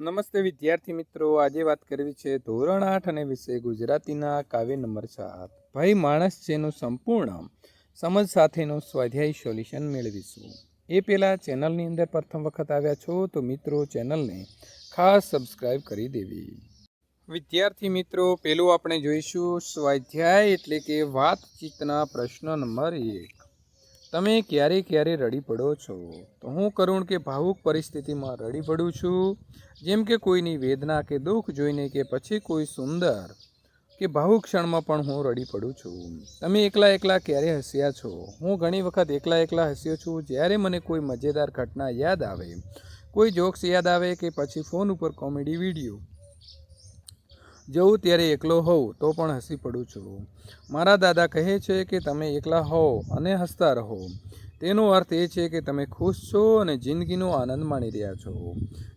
નમસ્તે વિદ્યાર્થી મિત્રો, આજે વાત કરવી છે ધોરણ આઠ અને વિષય ગુજરાતીના કાવ્ય નંબર સાત. ભાઈ માણસ જેનું સંપૂર્ણ સમજ સાથેનું સ્વાધ્યાય સોલ્યુશન મેળવીશું. એ પહેલાં ચેનલની અંદર પ્રથમ વખત આવ્યા છો તો મિત્રો ચેનલને ખાસ સબસ્ક્રાઈબ કરી દેવી. વિદ્યાર્થી મિત્રો, પેલું આપણે જોઈશું સ્વાધ્યાય એટલે કે વાતચીતના પ્રશ્ન નંબર એક. તમે ક્યારે ક્યારે રડી પડો છો? તો હું કરુણ કે ભાવુક પરિસ્થિતિમાં રડી પડું છું. જેમ કે કોઈની વેદના કે દુઃખ જોઈને કે પછી કોઈ સુંદર કે ભાવુક ક્ષણમાં પણ હું રડી પડું છું. તમે એકલા એકલા ક્યારે હસ્યા છો? હું ઘણી વખત એકલા એકલા હસ્યો છું. જ્યારે મને કોઈ મજેદાર ઘટના યાદ આવે, કોઈ જોક્સ યાદ આવે કે પછી ફોન ઉપર કોમેડી વીડિયો જવું ત્યારે એકલો હોઉં, તો પણ હસી પડું છું. મારા દાદા કહે છે કે તમે એકલા હો અને હસતા રહો. તેનો અર્થ એ છે કે તમે ખુશ છો અને જિંદગીનો આનંદ માણી રહ્યા છો.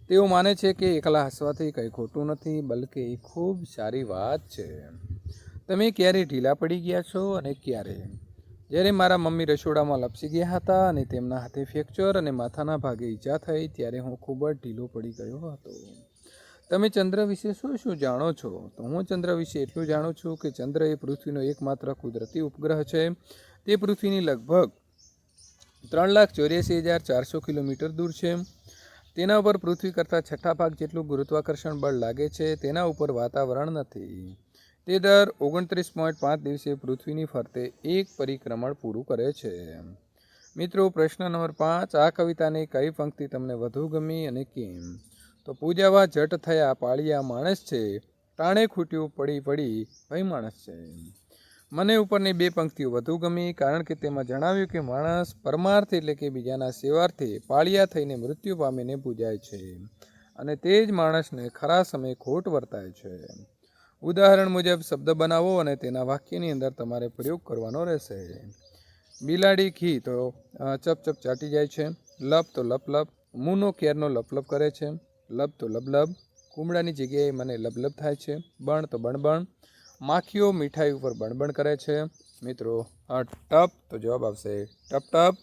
તેઓ માને છે કે એકલા હસવાથી કંઈ ખોટું નથી, બલકે એ ખૂબ સારી વાત છે. તમે ક્યારે ઢીલા પડી ગયા છો અને ક્યારે? જ્યારે મારા મમ્મી રસોડામાં લપસી ગયા હતા અને તેમના હાથે ફ્રેક્ચર અને માથાના ભાગે ઈજા થઈ, ત્યારે હું ખૂબ જ ઢીલો પડી ગયો હતો. તમે ચંદ્ર વિશે શું શું જાણો છો? તો હું ચંદ્ર વિશે એટલું જાણું છું કે ચંદ્ર એ પૃથ્વીનો એકમાત્ર કુદરતી ઉપગ્રહ છે. તે પૃથ્વીની લગભગ ત્રણ લાખ ચોર્યાસી હજાર ચારસો કિલોમીટર દૂર છે. તેના ઉપર પૃથ્વી કરતાં છઠ્ઠા ભાગ જેટલું ગુરુત્વાકર્ષણ બળ લાગે છે. તેના ઉપર વાતાવરણ નથી. તે દર ઓગણત્રીસ પોઈન્ટ પાંચ દિવસે પૃથ્વીની ફરતે એક પરિક્રમણ પૂરું કરે છે. મિત્રો, પ્રશ્ન નંબર પાંચ, આ કવિતાની કઈ પંક્તિ તમને વધુ ગમી અને કેમ? તો પૂજાવા જટ થયા પાળિયા માણસ છે. ટાણે ખૂટ્યું પડી પડી ભાઈ માણસ છે. મને ઉપરની બે પંક્તિઓ વધુ ગમી કારણ કે તેમાં જણાવ્યું કે માણસ પરમાર્થ એટલે કે બીજાના સેવાર્થે પાળિયા થઈને મૃત્યુ પામીને પૂજાય છે અને તે જ માણસને ખરા સમયે ખોટ વર્તાય છે. ઉદાહરણ મુજબ શબ્દ બનાવો અને તેના વાક્યની અંદર તમારે પ્રયોગ કરવાનો રહેશે. બિલાડી ઘી તો ચપ ચપ ચાટી જાય છે. લપ તો લપ લપ, મૂનો કેરનો લપ લપ કરે છે. લબ તો લબલબ કુમડાની જગ્યાએ મને લબલબ થાય છે, બણ તો બણબણ, માખીઓ મીઠાઈ ઉપર બણબણ કરે છે. મિત્રો ટપ તો જવાબ આવશે ટપ ટપ,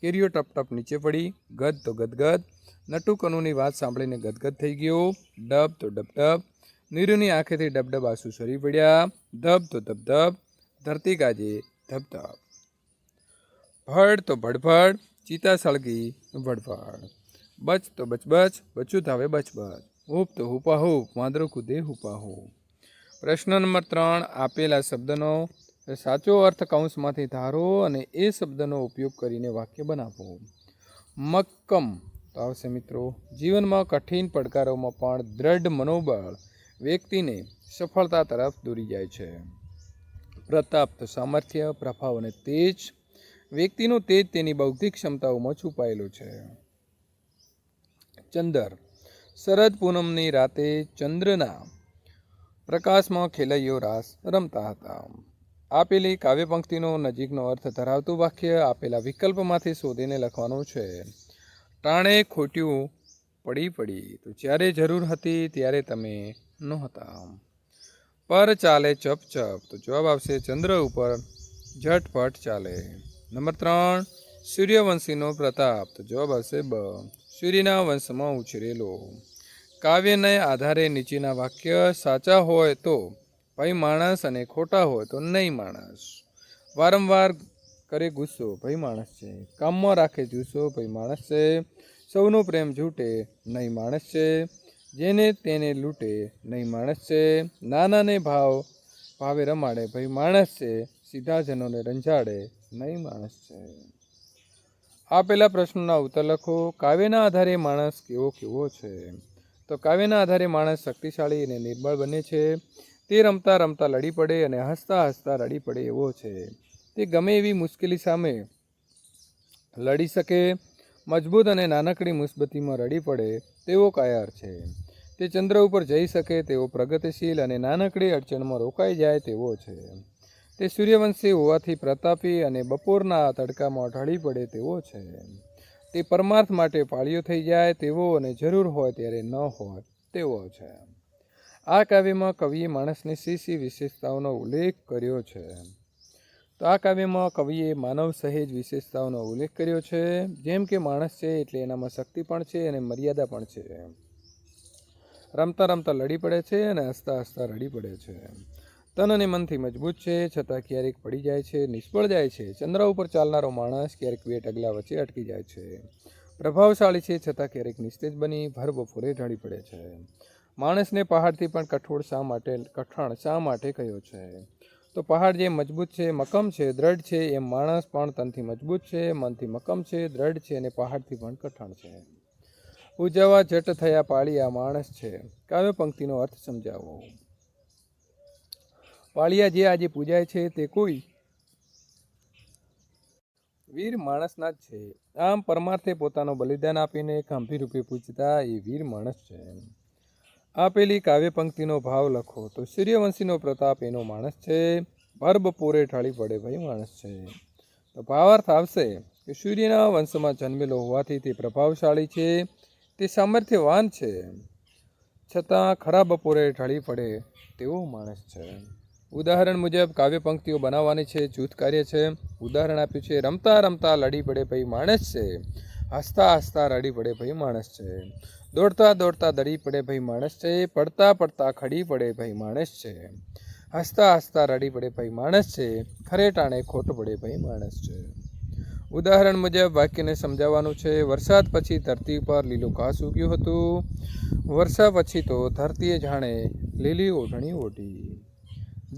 કેરીઓ ટપ ટપ નીચે પડી, ગદ તો ગદગદ નટુ કનુની વાત સાંભળીને ગદગદ થઈ ગયો. ડબ તો ડબ ડબ, નીરુની આંખેથી ડબડબ આંસુ સરી પડ્યા ધબ તો ધબ ધબ, ધરતી ગાજે ધબ ધબ. ભડ તો ભડભડ ચિતા સળગી ભડભડ બચ તો બચ બચ. બચ્યું ધાવે બચબચ હૂપ તો હુપા હૂપ, વાંદરો કૂદે હુપા હૂપ. પ્રશ્ન નંબર ત્રણ, આપેલા શબ્દનો સાચો અર્થ કૌંસમાંથી ધારો અને એ શબ્દનો ઉપયોગ કરીને વાક્ય બનાવો. મક્કમ. તો આવશે મિત્રો, જીવનમાં કઠિન પડકારોમાં પણ દ્રઢ મનોબળ વ્યક્તિને સફળતા તરફ દોરી જાય છે. પ્રતાપ તો સામર્થ્ય, પ્રભાવ અને તેજ. વ્યક્તિનું તેજ તેની બૌદ્ધિક ક્ષમતાઓમાં છુપાયેલું છે. ચંદર. શરદ પૂનમની રાતે ચંદ્રના પ્રકાશમાં ખેલૈયો રાસ રમતા હતા. આપેલી કાવ્ય પંક્તિનો નજીકનો અર્થ ધરાવતું વાક્ય આપેલા વિકલ્પમાંથી શોધીને લખવાનું છે. ટાણે ખોટ્યું પડી પડી, તો જ્યારે જરૂર હતી ત્યારે તમે નહોતા. પર ચાલે ચપ ચપ, તો જવાબ આવશે ચંદ્ર ઉપર, ઝટપટ ચાલે. નંબર ત્રણ, સૂર્યવંશીનો પ્રતાપ, તો જવાબ આવશે બ. સૂર્યના વંશમાં ઉછરેલો. કાવ્યને આધારે નીચેના વાક્ય સાચા હોય તો ભાઈ માણસ અને ખોટા હોય તો નહીં માણસ. વારંવાર કરે ગુસ્સો, ભાઈ માણસ છે. કામમાં રાખે જુસ્સો, ભાઈ માણસ છે. સૌનો પ્રેમ જૂટે, નહીં માણસ છે. જેને તેને લૂંટે, નહીં માણસ છે. નાનાને ભાવ, ભાવે રમાડે, ભાઈ માણસ છે. સીધા જનોને રંજાડે, નહીં માણસ છે. આપેલા પ્રશ્નોના ઉત્તર લખો. કાવ્યના આધારે માણસ કેવો કેવો છે? તો કાવ્યના આધારે માણસ શક્તિશાળી અને નિર્બળ બને છે. તે રમતા રમતા લડી પડે અને હસતા હસતા રડી પડે એવો છે. તે ગમે એવી મુશ્કેલી સામે લડી શકે, મજબૂત અને નાનકડી મુસીબતીમાં રડી પડે તેવો કાયર છે. તે ચંદ્ર ઉપર જઈ શકે તેવો પ્રગતિશીલ અને નાનકડી અડચણમાં રોકાઈ જાય તેવો છે. તે સૂર્યવંશી હોવાથી પ્રતાપી અને બપોરના તડકામાં ઢળી પડે તેવો છે. તે પરમાર્થ માટે પાળીઓ થઈ જાય તેવો અને જરૂર હોય ત્યારે ન હોય તેવો છે. આ કાવ્યમાં કવિએ માણસની શી વિશેષતાઓનો ઉલ્લેખ કર્યો છે? તો આ કાવ્યમાં કવિએ માનવ સહેજ વિશેષતાઓનો ઉલ્લેખ કર્યો છે. જેમ કે માણસ છે એટલે એનામાં શક્તિ પણ છે અને મર્યાદા પણ છે. રમતા રમતા લડી પડે છે અને હસતા હસતા રડી પડે છે. તન અને મનથી મજબૂત છે, છતાં ક્યારેક પડી જાય છે, નિષ્ફળ જાય છે. ચંદ્ર ઉપર ચાલનારો માણસ ક્યારેક બે ટગલા વચ્ચે અટકી જાય છે. પ્રભાવશાળી છે, છતાં ક્યારેક નિસ્તેજ બની, ભર બપોરે ઢળી પડે છે. માણસને પહાડથી પણ કઠોળ શા માટે, કઠણ શા માટે કહ્યો છે? તો પહાડ જે મજબૂત છે, મક્કમ છે, દ્રઢ છે, એમ માણસ પણ તનથી મજબૂત છે, મનથી મક્કમ છે, દ્રઢ છે અને પહાડથી પણ કઠણ છે. ઉજવવા જટ થયા પાળી આ માણસ છે. કાવ્ય પંક્તિનો અર્થ સમજાવો. પાળિયા જે આજે પૂજાય છે તે કોઈ વીર માણસના જ છે. આમ પરમાર્થે પોતાનું બલિદાન આપીને ગંભીર રૂપે પૂજતા એ વીર માણસ છે. આપેલી કાવ્ય પંક્તિનો ભાવ લખો તો સૂર્યવંશીનો પ્રતાપ એનો માણસ છે. ભર બપોરે ઢાળી પડે ભાઈ માણસ છે. તો ભાવાર્થ આવશે કે સૂર્યના વંશમાં જન્મેલો હોવાથી તે પ્રભાવશાળી છે. તે સામર્થ્યવાન છે. છતાં ખરા બપોરે ઢળી પડે તેવો માણસ છે. ઉદાહરણ મુજબ, કાવ્ય પંક્તિઓ બનાવવાની છે, જૂથ કાર્ય છે. ઉદાહરણ આપ્યું છે, રમતા રમતા લડી પડે ભાઈ માણસ છે. હસતા હસતા રડી પડે ભાઈ માણસ છે. દોડતા દોડતા દડી પડે ભાઈ માણસ છે. પડતા પડતા ખડી પડે ભાઈ માણસ છે. હસતા હસતા રડી પડે ભાઈ માણસ છે. ખરે ટાણે ખોટ પડે ભાઈ માણસ છે. ઉદાહરણ મુજબ, વાક્યને સમજાવવાનું છે. વરસાદ પછી ધરતી પર લીલું ઘાસ ઉગ્યું હતું. વર્ષા પછી તો ધરતીએ જાણે લીલી ઓઢણી ઓઢી.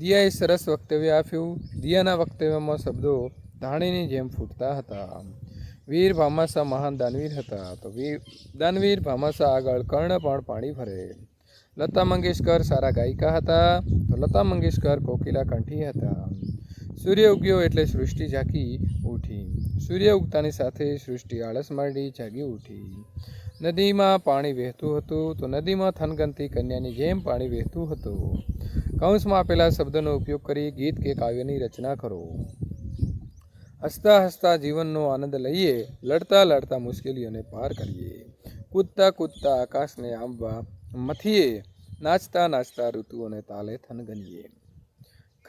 દિયાએ સરસ વક્તવ્ય આપ્યું. દિયાના વક્તવ્યમાં શબ્દો ધાણીની જેમ ફૂટતા હતા. વીર ભામાસા મહાન દાનવીર હતા. તો વીર, દાનવીર ભામાસા આગળ કર્ણ પણ પાણી ભરે. લતા મંગેશકર સારા ગાયિકા હતા. તો લતા મંગેશકર કોકિલા કંઠી હતા. સૂર્ય ઉગ્યો એટલે સૃષ્ટિ ઝાંકી ઉઠી. સૂર્ય ઉગતાની સાથે સૃષ્ટિ આળસ માંડી જાગી ઉઠી. નદીમાં પાણી વહેતું હતું. તો નદીમાં થનગનતી કન્યાની જેમ પાણી વહેતું હતું. કૌંસમાં આપેલા શબ્દનો ઉપયોગ કરી ગીત કે કાવ્યની રચના કરો. હસતા હસતા જીવનનો આનંદ લઈએ, લડતા લડતા મુશ્કેલીઓને પાર કરીએ. કૂદતા કૂદતા આકાશને આંબવા મથીએ, નાચતા નાચતા ઋતુઓને તાલે થનગનીએ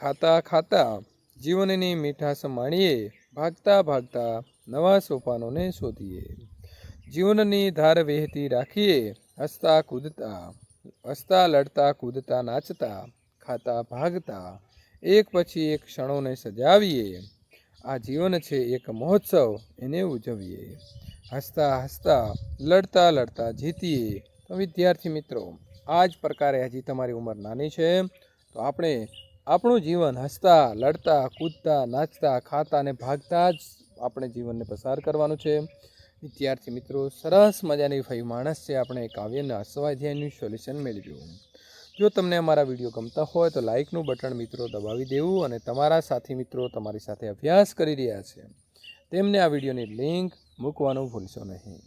ખાતા ખાતા જીવનની મીઠાશ માણીએ, ભાગતા ભાગતા નવા સોપાનોને શોધીએ. જીવનની ધાર વહેતી રાખીએ, હસતા કૂદતા, હસતા લડતા કૂદતા નાચતા ખાતા ભાગતા, એક પછી એક ક્ષણોને સજાવીએ. આ જીવન છે એક મહોત્સવ, એને ઉજવીએ. હસતા હસતા, લડતા લડતા જીતીએ. તો વિદ્યાર્થી મિત્રો, આ જ પ્રકારે હજી તમારી ઉંમર નાની છે, તો આપણે આપણું જીવન હસતા, લડતા, કૂદતા, નાચતા, ખાતા અને ભાગતા જ આપણે જીવનને પસાર કરવાનું છે. વિદ્યાર્થી મિત્રો, સરસ મજાની ફઈ માણસ છે. આપણે કાવ્યના સ્વાધ્યાયનું સોલ્યુશન મેળવ્યું. જો તમને અમારા વીડિયો ગમતા હોય તો લાઇકનું બટન મિત્રો દબાવી દેવું અને તમારા સાથી મિત્રો તમારી સાથે અભ્યાસ કરી રહ્યા છે. તેમને આ વિડીયોની લિંક મૂકવાનું ભૂલશો નહીં.